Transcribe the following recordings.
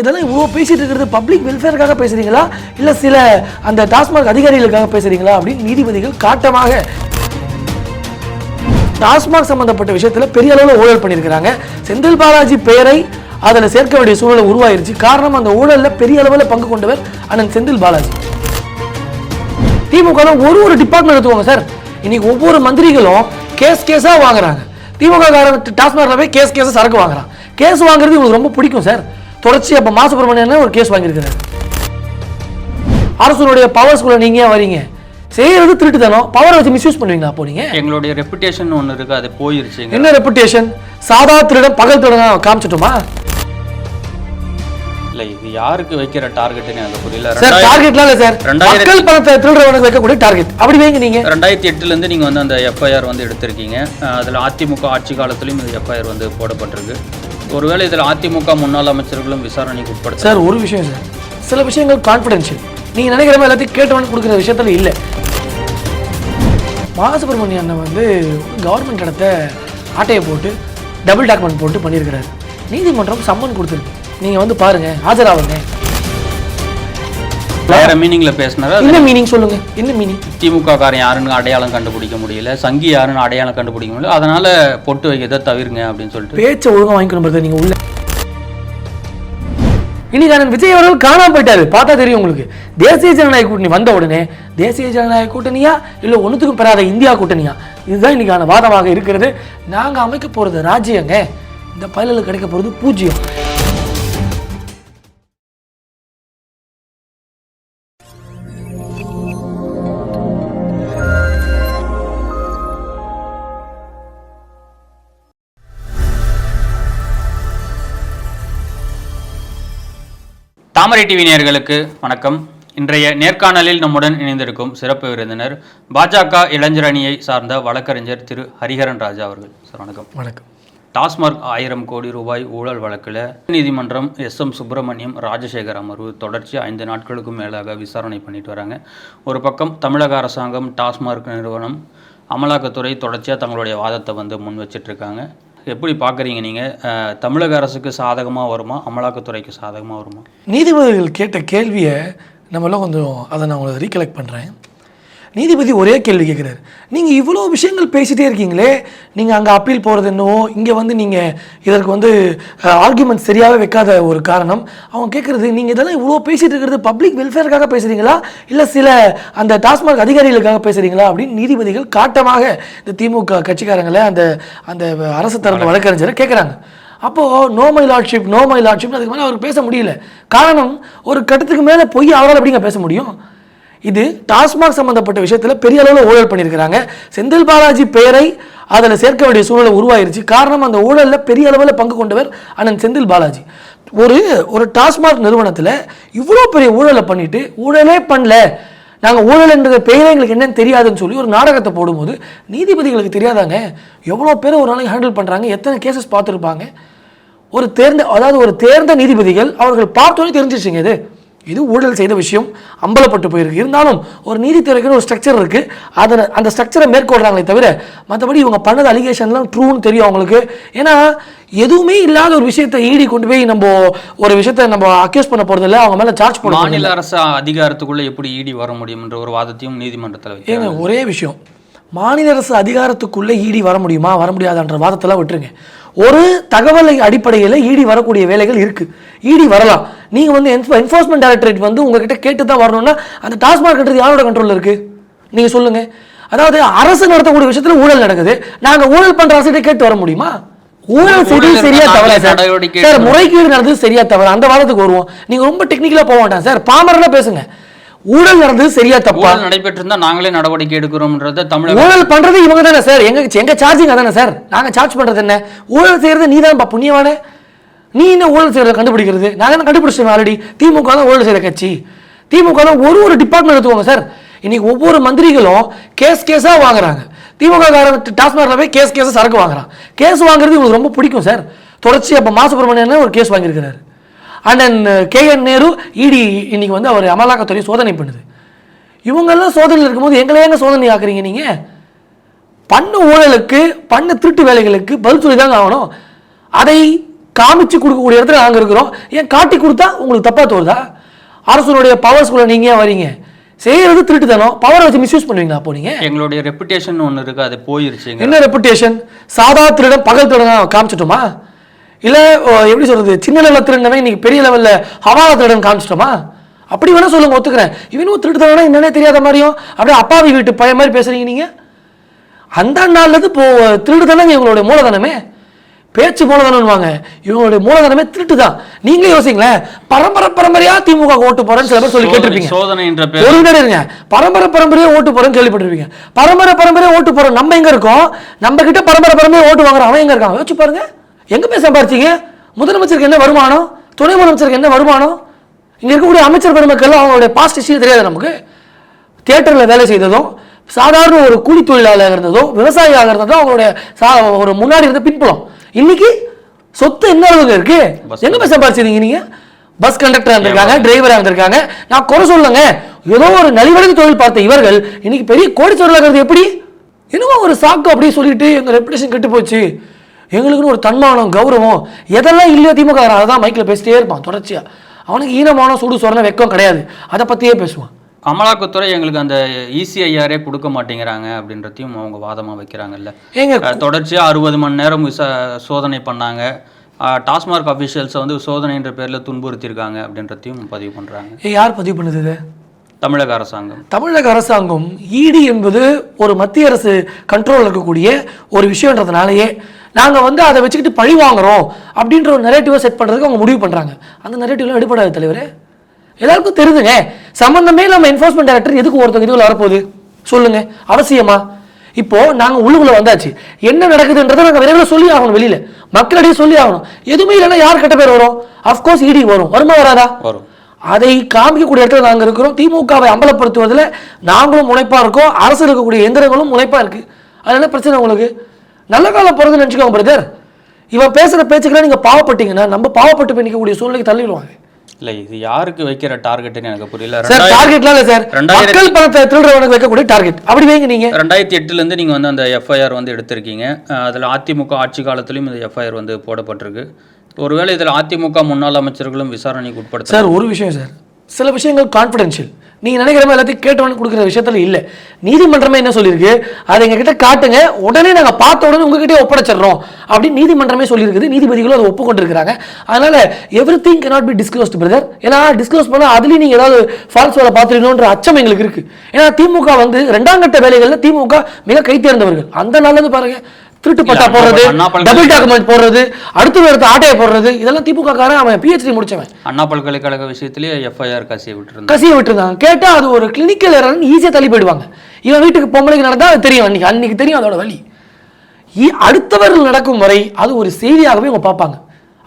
இதெல்லாம் இவ்வளோ பேசிட்டு இருக்கிறது பப்ளிக் வெல்ஃபேருக்காக பேசுறீங்களா? இல்லை சில அந்த டாஸ்மாக் அதிகாரிகளுக்காக பேசுறீங்களா? அப்படின்னு நீதிபதிகள் காட்டமாக டாஸ்மாக் சம்பந்தப்பட்ட விஷயத்தில் பெரிய அளவில் ஊழல் பண்ணியிருக்கிறாங்க. செந்தில் பாலாஜி பெயரை அதில் சேர்க்க வேண்டிய சூழலை உருவாயிருச்சு. காரணம் அந்த ஊழலில் பெரிய அளவில் பங்கு கொண்டவர் அண்ணன் செந்தில் பாலாஜி. திமுக ஒரு ஒரு டிபார்ட்மெண்ட் எடுத்துவாங்க சார். இன்னைக்கு ஒவ்வொரு மந்திரிகளும் கேஸ் கேஸாக வாங்குறாங்க. திமுக காரன் டாஸ்மாக போய் கேஸ் கேஸாக சரக்கு வாங்குறான். கேஸ் வாங்குறது உங்களுக்கு ரொம்ப பிடிக்கும் சார். தொடர்ச்சி அப்ப மா சுப்பிரமணியன் ஒரு கேஸ் வாங்கியிருக்கிறாரு அரசனுடைய பவர்ஸ்குள்ள நீங்க ஏன் வரீங்க? செய்யறது திருட்டுத்தனம். பவரை வச்சு மிஸ்யூஸ் பண்ணுவீங்களா அப்போ நீங்க? எங்களுடைய ரெப்புடேஷன் ஒன்று இருக்கு அது போயிருச்சுங்க. என்ன ரெப்புடேஷன் சாதா திருடன் பகல் திருடன் காமிச்சிட்டோமா? இல்ல இது யாருக்கு வைக்கிற டார்கெட்னு எனக்கு புரியல. சார் டார்கெட்லாம் இல்ல சார். மக்கள் பணத்தை திருடுறவனுக்கு வைக்கக்கூடிய டார்கெட் அப்படி வைங்க நீங்க. ரெண்டாயிரத்தி எட்டுல இருந்து நீங்க வந்து அந்த எஃப்ஐஆர் வந்து எடுத்திருக்கீங்க. அதுல அதிமுக ஆட்சி காலத்திலயும் இந்த எஃப்ஐஆர் வந்து போடப்பட்டிருக்கு. ஒருவேளை இதுல அதிமுக முன்னாள் அமைச்சர்களும் விசாரணைக்கு உட்படுத்த சார் ஒரு விஷயம் சார். சில விஷயங்கள் கான்ஃபிடென்ஷியல் நீங்க நினைக்கிற மாதிரி எல்லாத்தையும் கேட்டவனு கொடுக்குற விஷயத்துல இல்ல. பாலசுப்ரமணிய அண்ணன் வந்து கவர்மெண்ட் இடத்த ஆட்டையை போட்டு டபுள் டாக்குமெண்ட் போட்டு பண்ணியிருக்கிறாரு. நீதிமன்றம் சம்மன் கொடுத்துருக்கு. நீங்க வந்து பாருங்க ஆஜராகுங்க வேற மீனிங்ல பேசினாரா? என்ன மீனிங் சொல்லுங்க? என்ன மீனிங் திமுக காரன் யாருன்னு அடையாளம் கண்டுபிடிக்க முடியல சங்கி யாருன்னு அடையாளம் கண்டுபிடிக்க முடியல. அதனால பொட்டு வைக்கிறத தவிருங்க அப்படின்னு சொல்லிட்டு. பேச்சை ஒழுங்கா வாங்கிக்கணும் நீங்க உள்ள. இன்னைக்கு விஜய் அவர்கள் காணாம போயிட்டாரு. பார்த்தா தெரியும் உங்களுக்கு. தேசிய ஜனநாயக கூட்டணி வந்த உடனே தேசிய ஜனநாயக கூட்டணியா இல்ல ஒண்ணுத்துக்கும் பெறாத இந்தியா கூட்டணியா? இதுதான் இன்னைக்கான வாதமாக இருக்கிறது. நாங்க அமைக்க போறது ராஜ்யங்க இந்த பயலுக்கு கிடைக்க போறது பூஜ்ஜியம். தாமரை டிவி நேயர்களுக்கு வணக்கம். இன்றைய நேர்காணலில் நம்முடன் இணைந்திருக்கும் சிறப்பு விருந்தினர் பாஜக இளைஞர் அணியை சார்ந்த வழக்கறிஞர் திரு ஹரிஹரன் ராஜா அவர்கள். சார் வணக்கம். வணக்கம். டாஸ்மார்க் ஆயிரம் கோடி ரூபாய் ஊழல் வழக்கில் நீதிமன்றம் எஸ் எம் சுப்பிரமணியம் ராஜசேகர் அமர்வு தொடர்ச்சி ஐந்து நாட்களுக்கும் மேலாக விசாரணை பண்ணிட்டு வராங்க. ஒரு பக்கம் தமிழக அரசாங்கம் டாஸ்மார்க் நிறுவனம் அமலாக்கத்துறை தொடர்ச்சியாக தங்களுடைய வாதத்தை வந்து முன் வச்சிட்டு இருக்காங்க. எப்படி பார்க்குறீங்க நீங்கள்? தமிழக அரசுக்கு சாதகமாக வருமா? அமலாக்கத்துறைக்கு சாதகமாக வருமா? நீதிபதிகள் கேட்ட கேள்வியை நம்மளாம் கொஞ்சம் அதை நான் உங்களுக்கு ரீகலெக்ட் பண்ணுறேன் நீதிபதி ஒரே கேள்வி கேட்குறாரு. நீங்கள் இவ்வளோ விஷயங்கள் பேசிட்டே இருக்கீங்களே நீங்கள் அங்கே அப்பீல் போகிறது என்னவோ இங்கே வந்து நீங்கள் இதற்கு வந்து ஆர்குமெண்ட் சரியாகவே வைக்காத ஒரு காரணம். அவங்க கேட்குறது நீங்கள் இதெல்லாம் இவ்வளோ பேசிட்டு இருக்கிறது பப்ளிக் வெல்ஃபேருக்காக பேசுகிறீங்களா இல்லை சில அந்த டாஸ்மாக் அதிகாரிகளுக்காக பேசுகிறீங்களா அப்படின்னு நீதிபதிகள் காட்டமாக இந்த திமுக கட்சிக்காரங்களை அந்த அந்த அரசு தரப்பு வழக்கறிஞரை கேட்குறாங்க. அப்போது no my lordship no my lordship அதுக்கு மேலே அவருக்கு பேச முடியல. காரணம் ஒரு கட்டத்துக்கு மேலே போய் அவரால் எப்படிங்க பேச முடியும்? இது டாஸ்மாக் சம்பந்தப்பட்ட விஷயத்தில் பெரிய அளவில் ஊழல் பண்ணியிருக்கிறாங்க. செந்தில் பாலாஜி பெயரை அதில் சேர்க்க வேண்டிய சூழலை உருவாயிருச்சு. காரணம் அந்த ஊழலில் பெரிய அளவில் பங்கு கொண்டவர் அண்ணன் செந்தில் பாலாஜி. ஒரு ஒரு டாஸ்மாக் நிறுவனத்தில் இவ்வளோ பெரிய ஊழலை பண்ணிட்டு ஊழலே பண்ணல. நாங்கள் ஊழல் என்ற பெயரே எங்களுக்கு என்னன்னு தெரியாதுன்னு சொல்லி ஒரு நாடகத்தை போடும்போது நீதிபதிகளுக்கு தெரியாதாங்க? எவ்வளோ பேர் ஒரு நாளைக்கு ஹேண்டில் பண்ணுறாங்க எத்தனை கேசஸ் பார்த்துருப்பாங்க? ஒரு தேர்ந்த அதாவது ஒரு தேர்ந்த நீதிபதிகள் அவர்கள் பார்த்தோன்னே தெரிஞ்சிருச்சுங்க இது. இது ஊழல் செய்த விஷயம் அம்பலப்பட்டு போயிருக்கு. இருந்தாலும் ஒரு நீதித்துறைக்குன்னு ஒரு ஸ்ட்ரக்சர் இருக்கு. அதை அந்த ஸ்ட்ரக்சரை மேற்கொள்றாங்களே தவிர மற்றபடி இவங்க பண்ணது அலிகேஷன்லாம் ட்ரூன்னு தெரியும் அவங்களுக்கு. ஏன்னா எதுவுமே இல்லாத ஒரு விஷயத்தை ஈடி கொண்டு போய் நம்ம ஒரு விஷயத்தை நம்ம அக்யூஸ் பண்ண போறது இல்லை அவங்க மேல சார்ஜ் பண்ண மாநில அரசு அதிகாரத்துக்குள்ள எப்படி ஈடி வர முடியும் என்ற ஒரு வாதத்தையும் நீதிமன்றத்தில் ஏங்க ஒரே விஷயம். மாநில அரசு அதிகாரத்துக்குள்ளே ஈடி வர முடியுமா? வர முடியாதான்ற வாதத்தெல்லாம் விட்டுருங்க. ஒரு தகவலை அடிப்படையில் ஈடி வரக்கூடிய வேலைகள் இருக்கு. ஈடி வரலாம். நீங்க வந்து என்ஃபோர்ஸ்மெண்ட் டைரக்டரேட் வந்து உங்ககிட்ட கேட்டு தான் வரணும்னா அந்த டாஸ்மார்க்ன்றது யாரோட கண்ட்ரோல்ல இருக்கு? நீங்க சொல்லுங்க. அதாவது அரசு நடத்தக்கூடிய விஷயத்துல ஊழல் நடக்குது. நாங்க ஊழல் பண்ற அரசு கேட்டு வர முடியுமா? ஊழல் செய்தது சரியா தவறா நாங்களே சார் சார். முறைகேடு நடந்தது சரியா தவறா? அந்த வாதத்துக்கு வருவோம். நீங்க ரொம்ப டெக்னிக்கலா போக வேண்டாம் சார். பாமரனா பேசுங்க. ஊழல் நடந்தது சரியா தப்பா? நடைபெற்றிருந்தா நாங்களே நடவடிக்கை எடுக்கிறோம்ன்றத தமிழக ஊழல் பண்றது இவங்க தானே சார்? எங்க எங்க சார்ஜிங் அதானே சார்? நாங்க சார்ஜ் பண்றது என்ன? ஊழல் செய்யறது நீ தான் புண்ணியவானே? நீ என்ன ஊழல் செய்யறத கண்டுபிடிக்கிறது? நாங்க என்ன கண்டுபிடிச்சிட்டோம் ஆல்ரெடி திமுக தான் ஊழல் செய்யற கட்சி. திமுக தான் ஒரு ஒரு டிபார்ட்மெண்ட் எடுத்துக்கோங்க சார். இன்னைக்கு ஒவ்வொரு மந்திரிகளும் கேஸ் கேஸா வாங்குறாங்க. திமுக காரன் டாஸ்மார்க்ல போய் கேஸ் கேஸா சரக்கு வாங்குறான். கேஸ் வாங்குறது உங்களுக்கு ரொம்ப பிடிக்கும் சார். தொடர்ச்சி அப்ப மா சுப்பிரமணியன் ஒரு கேஸ் வாங்கியிருக்கிறாரு. அண்ணன் கே என் நேரு இடி இன்னைக்கு வந்து அவர் அமலாக்கத்துறை சோதனை பண்ணுது. இவங்கெல்லாம் சோதனையில் இருக்கும்போது எங்களை ஏங்க சோதனை ஆக்குறீங்க நீங்க? பண்ண ஊழலுக்கு பண்ண திருட்டு வேலைகளுக்கு பதில் சொல்லி தாங்க ஆகணும். அதை காமிச்சு கொடுக்கக்கூடிய இடத்துல நாங்கள் இருக்கிறோம். ஏன் காட்டி கொடுத்தா உங்களுக்கு தப்பாக தோணுதா? அரசனுடைய பவர்ஸ்குள்ளே நீங்கள் ஏன் வரீங்க? செய்யறது திருட்டுத்தனம். பவரை வச்சு மிஸ்யூஸ் பண்ணுவீங்களா அப்போ நீங்கள் எங்களுடைய ரெப்புடேஷன் ஒன்று இருக்கு அது போயிருச்சுங்க. என்ன ரெப்புடேஷன் சாதா திருடன் பகல் திருடன் காமிச்சிட்டோமா? இல்லை எப்படி சொல்றது? சின்ன லெவலில் திருடனவே இன்னைக்கு பெரிய லெவலில் ஹவாலா திருடன் காமிச்சிட்டோமா? அப்படி வேணா சொல்லுங்க ஒத்துக்கிறேன். இவனும் திருட்டுத்தனா என்னன்னே தெரியாத மாதிரியும் அப்படியே அப்பாவி வீட்டு பையன் மாதிரி பேசுறீங்க நீங்க? அந்த நாள்லது இப்போ திருடுதானங்க இவங்களுடைய மூலதனமே. பேச்சு மூலதனம்வாங்க இவங்களுடைய மூலதனமே திருட்டு தான் நீங்களே யோசிங்களேன். பரம்பரை பரம்பரையா திமுக ஓட்டு போறேன்னு சில பேர் சொல்லி கேட்டிருப்பீங்க. சோதனை என்ற பேர். ஒரு நிமிடம் இருங்க. பரம்பரை பரம்பரையா ஓட்டு போறோம்னு கேள்விப்பட்டிருப்பீங்க. பரம்பரை பரம்பரையா ஓட்டு போறோம். நம்ம எங்க இருக்கோம்? நம்ம கிட்ட பரம்பரை பரம்பரையா ஓட்டு வாங்குற அவன் எங்க இருக்கான்? யோசிச்சு பாருங்க. எங்க போய் சம்பாரிச்சீங்க? முதலமைச்சருக்கு என்ன வருமானம்? துணை முதலமைச்சருக்கு என்ன வருமானம்? இங்க இருக்கக்கூடிய அமைச்சர் பெருமக்கள் அவங்களுடைய பாஸ்ட் ஹிஸ்டரி தெரியாது நமக்கு. தியேட்டரில் வேலை செய்ததும் சாதாரண ஒரு கூலி தொழிலாளர் இருந்ததும் விவசாயியாக இருந்ததும் அவங்களுடைய சா- ஒரு முன்னாடி இருந்த பின்புலம். இன்னைக்கு சொத்து என்ன அளவுக்கு இருக்கு? எங்க போய் சம்பாரிச்சீங்க நீங்க? பஸ் கண்டக்டர் இருந்திருக்காங்க டிரைவரா இருந்திருக்காங்க. நான் குறை சொல்லுங்க. ஏதோ ஒரு நலிவடைந்த தொழில் பார்த்த இவர்கள் இன்னைக்கு பெரிய கோடீஸ்வரர்களாக இருக்கிறது எப்படி? என்னமோ ஒரு சாக்கு அப்படியே சொல்லிட்டு எங்க ரெப்புடேஷன் கெட்டு போச்சு. எங்களுக்குன்னு ஒரு தன்மானம் கௌரவம் எதெல்லாம் இல்லையோ திமுக அதை தான் மைக்கில் பேசிட்டே இருப்பான் தொடர்ச்சியா. அவனுக்கு ஈனமான சுடு சொரண வெக்கம் கிடையாது. அதை பத்தியே பேசுவான். அமலாக்கத்துறை எங்களுக்கு அந்த E இசிஐஆரே கொடுக்க மாட்டேங்கிறாங்க அப்படின்றதையும் அவங்க வாதமா வைக்கிறாங்கல்ல. ஏங்க அஹ், தொடர்ச்சியா அறுபது மணி நேரம் விசா சோதனை பண்ணாங்க. டாஸ்மார்க் அஃபிஷியல்ஸை வந்து சோதனைன்ற பேர்ல துன்புறுத்தியிருக்காங்க அப்படின்றதையும் பதிவு பண்றாங்க. ஏ யார் பதிவு பண்ணுது இது? தமிழக அரசாங்கம். தமிழக அரசாங்கம் இடி என்பது ஒரு மத்திய அரசு கண்ட்ரோலில் இருக்கக்கூடிய ஒரு விஷயன்றதுனாலயே நாங்கள் வந்து அதை வச்சுக்கிட்டு பழி வாங்குறோம் அப்படின்ற ஒரு நெரேட்டிவை செட் பண்ணுறதுக்கு அவங்க முடிவு பண்ணுறாங்க அந்த நெரேட்டிவ்லாம் எடுப்படாது தலைவரே. எல்லாருக்கும் தெரியுதுங்க சம்மந்தமே நம்ம என்ஃபோர்ஸ்மெண்ட் டைரக்டர் எதுக்கு ஒருத்தங்க இதுவில் வரப்போகுது? சொல்லுங்க. அவசியமா? இப்போ நாங்கள் உள்ளுக்குள்ள வந்தாச்சு. என்ன நடக்குதுன்றதை நாங்கள் விரைவில் சொல்லி ஆகணும் வெளியில. மக்களிடையே சொல்லி ஆகணும். எதுவுமே இல்லைன்னா யார் கெட்ட பேர் வரும்? அஃப்கோர்ஸ் இடி வரும். வருமா வராதா? வரும். அதை காமிக்கக்கூடிய இடத்துல நாங்கள் இருக்கிறோம். திமுகவை அம்பலப்படுத்துவதில் நாங்களும் முனைப்பா இருக்கோம். அரசு இருக்கக்கூடிய எந்திரங்களும் முனைப்பா இருக்கு. அது என்ன பிரச்சனை உங்களுக்கு? நல்ல காலம் பிறகு நினச்சிக்கோங்க பிரதர் இவன் பேசுகிற பேச்சுக்கெல்லாம் நீங்கள் பாவப்பட்டீங்கன்னா நம்ம பாவப்பட்டு போய் நிற்கக்கூடிய சூழ்நிலைக்கு தள்ளிடுவாங்க. இல்ல இது யாருக்கு வைக்கிற டார்கெட்னு எனக்கு புரியல. சார் டார்கெட்லாம் இல்லை சார் மக்கள் பணத்தை திருடுறவனுக்கு வைக்கக்கூடிய டார்கெட் அப்படி வைங்க நீங்க. ரெண்டாயிரத்தி எட்டுலேருந்து நீங்கள் வந்து அந்த எஃப்ஐஆர் வந்து எடுத்திருக்கீங்க. அதில் அதிமுக ஆட்சி காலத்திலையும் இந்த எஃப்ஐஆர் வந்து போடப்பட்டிருக்கு. ஒருவேளை இதில் அதிமுக முன்னாள் அமைச்சர்களும் விசாரணைக்கு உட்படுத்த சார் ஒரு விஷயம் சார் சில விஷயங்கள் கான்ஃபிடென்ஷியல் நீங்கள் நினைக்கிற மாதிரி எல்லாத்தையும் கேட்டவனு கொடுக்குற விஷயத்தில் இல்லை. நீதிமன்றமே என்ன சொல்லியிருக்கு? அதை எங்ககிட்ட காட்டுங்க. உடனே நாங்கள் பார்த்த உடனே உங்ககிட்டே ஒப்படைச்சிடுறோம். அப்படின்னு நீதிமன்றமே சொல்லியிருக்குது. நீதிபதிகளும் அதை ஒப்புக்கொண்டிருக்கிறாங்க. அதனால் everything cannot be disclosed brother ஏன்னா டிஸ்க்ளோஸ் பண்ணால் அதுலேயும் நீங்கள் ஏதாவது ஃபால்ஸ் வேலை பார்த்துருக்கணுன்ற அச்சம் எங்களுக்கு இருக்குது ஏன்னா திமுக வந்து ரெண்டாம் கட்ட வேலைகளில் திமுக மிக கைத்தேர்ந்தவர்கள். அந்த நாளில் இருந்து பாருங்கள் திருட்டு பட்டா போடுறது டபுள் டாக்குமெண்ட் போடுறது அடுத்த எடுத்து ஆட்டையை போடுறது இதெல்லாம் திமுக காரன் அவன் பிஹெச்டி முடிச்சவன். அண்ணா பல்கலைக்கழக விஷயத்திலேயே எஃப்ஐஆர் கசிய விட்டுருந்தாங்க கசிய விட்டுருந்தாங்க கேட்டா அது ஒரு கிளினிக்கல் எரர்னு ஈஸியாக தள்ளி போயிடுவாங்க. இவன் வீட்டுக்கு பொம்பளைக்கு நடந்தா அது தெரியும் அன்னைக்கு அன்னைக்கு தெரியும் அதோட வழி. அடுத்தவர்கள் நடக்கும் வரை அது ஒரு செய்தியாகவே அவங்க பார்ப்பாங்க.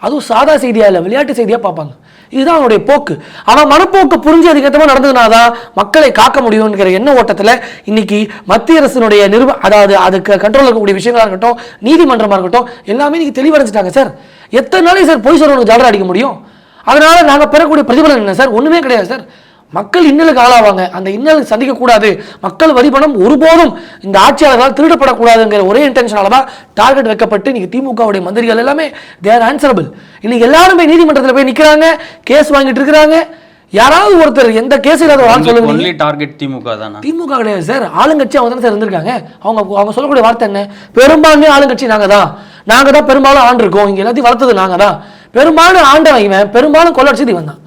அதுவும் சாதா செய்தியாக இல்லை விளையாட்டு செய்தியாக பார்ப்பாங்க. இதுதான் அவனுடைய போக்கு. அவன் மனப்போக்கு புரிஞ்சு அதுக்கேற்ற மாதிரி நடந்ததுனாதான் மக்களை காக்க முடியும்ங்கிற எண்ண ஓட்டத்தில் இன்னைக்கு மத்திய அரசினுடைய நிறுவ அதாவது அதுக்கு கண்ட்ரோல் இருக்கக்கூடிய விஷயங்களாக இருக்கட்டும் நீதிமன்றமாக இருக்கட்டும் எல்லாமே இன்னைக்கு தெளிவடைஞ்சிட்டாங்க சார். எத்தனை நாளைக்கு சார் பொய் சொல்றவனுக்கு ஜாலராக அடிக்க முடியும்? அதனால் நாங்கள் பெறக்கூடிய பிரதிபலன் என்ன சார்? ஒன்றுமே கிடையாது சார். மக்கள் இன்னலுக்கு ஆளாவாங்க. அந்த இன்னலுக்கு சந்திக்க கூடாது. மக்கள் வரி பணம் ஒருபோதும் இந்த ஆட்சியாளர்களால் திருடப்படக்கூடாதுங்கிற ஒரே இன்டென்ஷனால தான் டார்கெட் வைக்கப்பட்டு இன்னைக்கு திமுகவுடைய மந்திரிகள் எல்லாமே தேர் ஆன்சரபிள் இன்னைக்கு எல்லாரும் போய் நீதிமன்றத்தில் போய் நிக்கிறாங்க. கேஸ் வாங்கிட்டு இருக்கிறாங்க. யாராவது ஒருத்தர் எந்த கேஸ் இல்லாத ஒரு ஆள் சொல்லுங்க. ஒன்லி டார்கெட் திமுக தானா? திமுக கிடையாது சார் ஆளுங்கட்சி அவங்க தானே சார் இருந்திருக்காங்க. அவங்க அவங்க சொல்லக்கூடிய வார்த்தை என்ன? பெரும்பான்மை ஆளுங்கட்சி நாங்க தான். நாங்க தான் பெரும்பாலும் ஆண்டிருக்கோம். இங்க எல்லாத்தையும் வளர்த்தது நாங்க தான். பெரும்பாலும் ஆண்டவன் இவன். பெரும்பாலும் கொள்ளடிச்சது இவன் தான்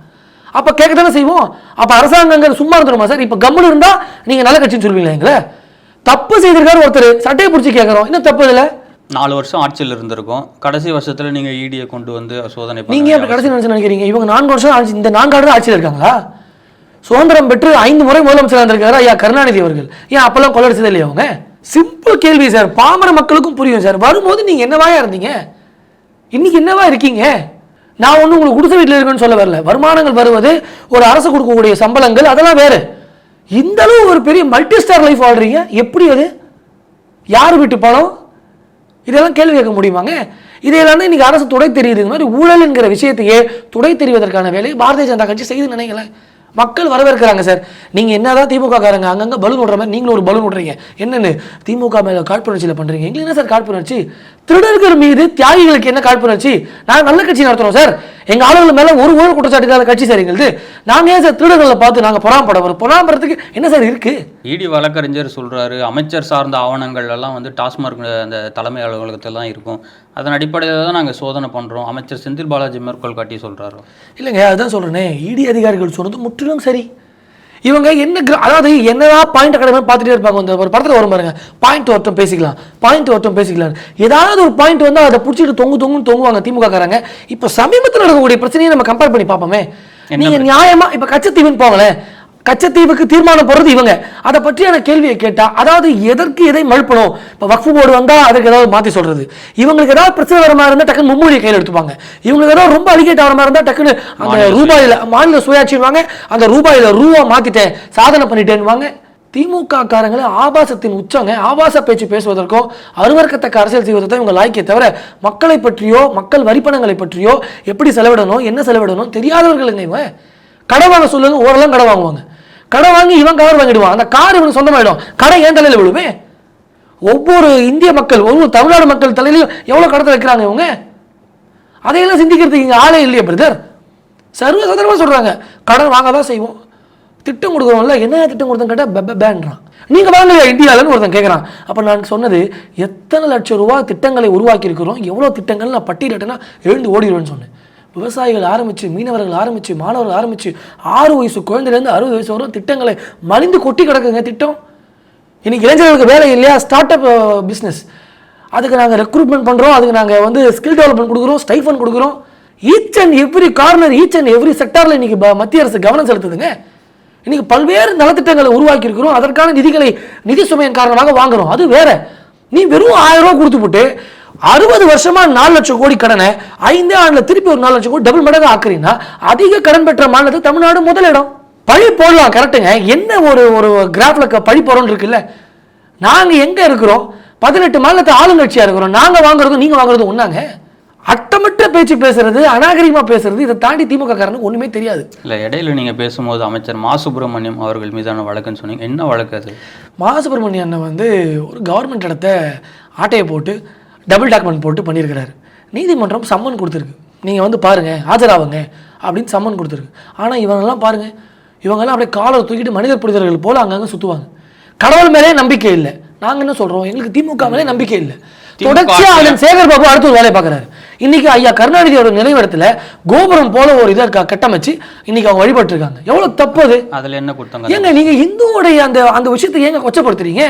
அப்ப கேட்க தானே செய்வோம்? அப்ப அரசாங்கங்கள் சும்மா இருந்துருமா சார்? இப்ப கம்முன்னு இருந்தா நீங்க நல்ல கட்சின்னு சொல்லுவீங்களா எங்களை? தப்பு செய்திருக்காரு ஒருத்தர். சட்டையை பிடிச்சி கேட்கறோம் என்ன தப்பு இதுல? நாலு வருஷம் ஆட்சியில் இருந்திருக்கோம். கடைசி வருஷத்துல நீங்க இடியை கொண்டு வந்து சோதனை நீங்க பண்ணீங்க. எப்படி கடைசி நினைச்சு நினைக்கிறீங்க? இவங்க நான்கு வருஷம் ஆட்சி இந்த நான்கு ஆண்டு ஆட்சியில் இருக்காங்களா? சுதந்திரம் பெற்று ஐந்து முறை முதலமைச்சராக இருந்திருக்காரு ஐயா கருணாநிதி அவர்கள். ஏன் அப்பெல்லாம் கொள்ளடிச்சதே இல்லையா அவங்க? சிம்பிள் கேள்வி சார். பாமர மக்களுக்கும் புரியும் சார். வரும்போது நீங்க என்னவாயா இருந்தீங்க? இன்னைக்கு என்னவா இருக்கீங்க? நான் ஒன்றும் உங்களுக்கு குடிசை வீட்டில் இருக்குன்னு சொல்ல வரல. வருமானங்கள் வருவது ஒரு அரசு கொடுக்கக்கூடிய சம்பளங்கள் அதெல்லாம் வேறு. இந்த அளவு ஒரு பெரிய மல்டி ஸ்டார் லைஃப் வாழ்றீங்க. எப்படி அது? யார் வீட்டு பணம்? இதெல்லாம் கேள்வி கேட்க முடியுமாங்க? இதையெல்லாம் தான் இன்னைக்கு அரசு துடை தெரியுது. இந்த மாதிரி ஊழல் என்கிற விஷயத்தையே துடை தெரிவதற்கான வேலையை பாரதிய ஜனதா கட்சி செய்து நினைங்களேன். மக்கள் வரவேற்கிறாங்க சார். நீங்க என்னதான் திமுக காரங்க அங்கங்கே பலூன் விடுற மாதிரி நீங்களும் ஒரு பலூன் விடுறீங்க என்னென்னு திமுக மேலே காழ்ப்புணர்ச்சியில் பண்ணுறீங்க எங்களுக்கு என்ன சார் காழ்ப்புணர்ச்சி? திருடர்கள் மீது தியாகிகளுக்கு என்ன காழ்ப்புணர்ச்சி? நாங்கள் நல்ல கட்சி நடத்துறோம் சார். எங்க ஆளுகள் மேல ஒரு ஊழல் குற்றச்சாட்டுக்காத கட்சி சார் எங்களுது. நாங்க ஏன் சார் திருடர்களை பார்த்து நாங்க பொறாமப்பட வரோம்? பொறாமப்படுறதுக்கு என்ன சார் இருக்கு? இடி வழக்கறிஞர் சொல்றாரு அமைச்சர் சார்ந்த ஆவணங்கள் எல்லாம் வந்து டாஸ்மார்க் அந்த தலைமை அலுவலகத்தில் தான் இருக்கும். அதன் அடிப்படையில் தான் நாங்கள் சோதனை பண்றோம். அமைச்சர் செந்தில் பாலாஜி மேற்கோள் காட்டி சொல்றாரு? இல்லைங்க அதுதான் சொல்றேனே. இடி அதிகாரிகள் சொன்னது முற்றிலும் சரி. இவங்க என்ன அதாவது என்னதான் பாயிண்ட் கடமை பார்த்துட்டே இருப்பாங்க. இந்த ஒரு படத்தில் வரும் பாருங்க. பாயிண்ட் ஒருத்தம் பேசிக்கலாம். பாயிண்ட் ஒருத்தம் பேசிக்கலாம். ஏதாவது ஒரு பாயிண்ட் வந்து அதை பிடிச்சிட்டு தொங்கு தொங்குன்னு தொங்குவாங்க திமுக காரங்க இப்போ சமீபத்தில் நடக்கக்கூடிய பிரச்சனையை நம்ம கம்பேர் பண்ணி பார்ப்போமே. நீங்க நியாயமா இப்போ கச்சத்தீவுன்னு போங்களேன். கச்சத்தீவுக்கு தீர்மானம் போடுறது இவங்க. அதை பற்றியான கேள்வியை கேட்டா அதாவது எதற்கு எதை மழுப்பணும் இப்போ வக்ஃபு போர்டு வந்தா அதுக்கு ஏதாவது மாத்தி சொல்றது. இவங்களுக்கு ஏதாவது பிரச்சனை வர மாதிரி இருந்தா டக்குன்னு மும்மொழியை கையில் எடுத்துப்பாங்க. இவங்களுக்கு ஏதாவது ரொம்ப அலிகேட் ஆகிற மாதிரி இருந்தா டக்குன்னு அந்த ரூபாயில மாநில சுயாட்சிவாங்க அந்த ரூபாயில ரூபா மாத்திட்டேன் சாதனை பண்ணிட்டேன்னுவாங்க. திமுக காரங்களே ஆபாசத்தின் உச்சங்க ஆபாச பேச்சு பேசுவதற்கும் அருவருக்கத்தக்க அரசியல் செய்வதற்கும் இவங்க லாய்க்கே தவிர மக்களை பற்றியோ மக்கள் வரிப்பணங்களை பற்றியோ எப்படி செலவிடணும் என்ன செலவிடணும் தெரியாதவர்களுங்க இவங்க கடை வாங்க சொல்லுங்க ஓரெல்லாம் கடை வாங்குவாங்க. கடை வாங்கி இவன் கார் வாங்கிடுவான். அந்த கார் இவனுக்கு சொந்தமாயிடும். கடை ஏன் தலையில் விழுமே. ஒவ்வொரு இந்திய மக்கள் ஒவ்வொரு தமிழ்நாடு மக்கள் தலையிலையும் எவ்வளோ கடத்தை வைக்கிறாங்க இவங்க? அதையெல்லாம் சிந்திக்கிறதுக்கு இங்கே ஆளே இல்லையா பிரதர். சர்வசாதாரணமாக சொல்கிறாங்க கடன் வாங்க தான் செய்வோம். திட்டம் கொடுக்குறோம்ல என்ன திட்டம் கொடுத்தோம் கேட்டால் பெ பேன்றான். நீங்கள் வாங்கலையா இந்தியாவில்னு ஒருத்தன் கேட்குறான் அப்போ நான் சொன்னது எத்தனை லட்சம் ரூபா திட்டங்களை உருவாக்கி இருக்கிறோம் எவ்வளோ திட்டங்கள் நான் பட்டியலிட்டேன்னா எழுந்து ஓடிடுவேன்னு சொன்னேன். விவசாயிகள் ஆரம்பித்து மீனவர்கள் ஆரம்பித்து மாணவர்கள் ஆரம்பித்து ஆறு வயசு குழந்தைலேருந்து அறுபது வயசு வரும் திட்டங்களை மலிந்து கொட்டி கிடக்குங்க திட்டம். இன்றைக்கி இளைஞர்களுக்கு வேலை இல்லையா? ஸ்டார்ட் அப் பிஸ்னஸ் அதுக்கு நாங்கள் ரெக்ரூட்மெண்ட் பண்ணுறோம் அதுக்கு நாங்கள் வந்து ஸ்கில் டெவலப்மெண்ட் கொடுக்குறோம் ஸ்டைஃபன் கொடுக்குறோம். Each and every corner each and every செக்டாரில் இன்றைக்கி மத்திய அரசு கவனம் செலுத்துதுங்க. இன்றைக்கி பல்வேறு நலத்திட்டங்களை உருவாக்கி இருக்கிறோம் அதற்கான நிதிகளை நிதி சுமையின் காரணமாக வாங்குறோம். அது வேற. நீ வெறும் ஆயிரம் ரூபாய் கொடுத்துப்புட்டு அறுபது வருஷமா நாலு லட்சம் கோடி கடனை ஐந்தே ஆண்டுல திருப்பி ஒரு நாலு லட்சம் கோடி டபுள் மடங்கு ஆக்குறீங்கன்னா அதிக கடன் பெற்ற மாநிலத்தில் தமிழ்நாடு முதலிடம் பழி போடலாம் கரெக்டுங்க என்ன ஒரு ஒரு கிராஃப்ல பழி போறோம்னு இருக்குல்ல? நாங்க எங்க இருக்கிறோம்? பதினெட்டு மாநிலத்தை ஆளுங்கட்சியா இருக்கிறோம். நாங்க வாங்குறதும் நீங்க வாங்குறதும் ஒண்ணாங்க அட்டமற்ற பேச்சு பேசுறது அநாகரிகமா பேசுறது இதை தாண்டி திமுக காரனுக்கு ஒண்ணுமே தெரியாது. இல்லை இடையில நீங்கள் பேசும்போது அமைச்சர் மா சுப்பிரமணியம் அவர்கள் மீதான வழக்குன்னு சொன்னீங்க. என்ன வழக்கு அது? மாசுப்பிரமணிய அண்ணன் வந்து ஒரு கவர்மெண்ட் இடத்த ஆட்டையை போட்டு டபுள் டாக்குமெண்ட் போட்டு பண்ணியிருக்கிறாரு. நீதிமன்றம் சம்மன் கொடுத்துருக்கு. நீங்கள் வந்து பாருங்க ஆஜராகுங்க அப்படின்னு சம்மன் கொடுத்துருக்கு. ஆனால் இவங்கெல்லாம் பாருங்க இவங்கெல்லாம் அப்படியே காலரை தூக்கிட்டு மனிதர் புரிதல்கள் போல அங்கங்கே சுற்றுவாங்க கடவுள் மேலே நம்பிக்கை இல்லை. நாங்கள் என்ன சொல்கிறோம் எங்களுக்கு திமுக மேலே நம்பிக்கை இல்லை. தொடர்ச்சியாக அதன் சேகர் பாபு அடுத்த ஒரு வேலையை பார்க்குறாரு. இன்னைக்கு ஐயா கருணாநிதியோட நினைவிடத்துல கோபுரம் போல ஒரு இதை கட்டமைச்சு இன்னைக்கு அவங்க வழிபட்டு இருக்காங்க எவ்வளவு தப்பு அது? அதில் என்ன கொடுத்தாங்க? ஏங்க நீங்க இந்துவோடைய அந்த அந்த விஷயத்தை ஏங்க கொச்சப்படுத்துறீங்க?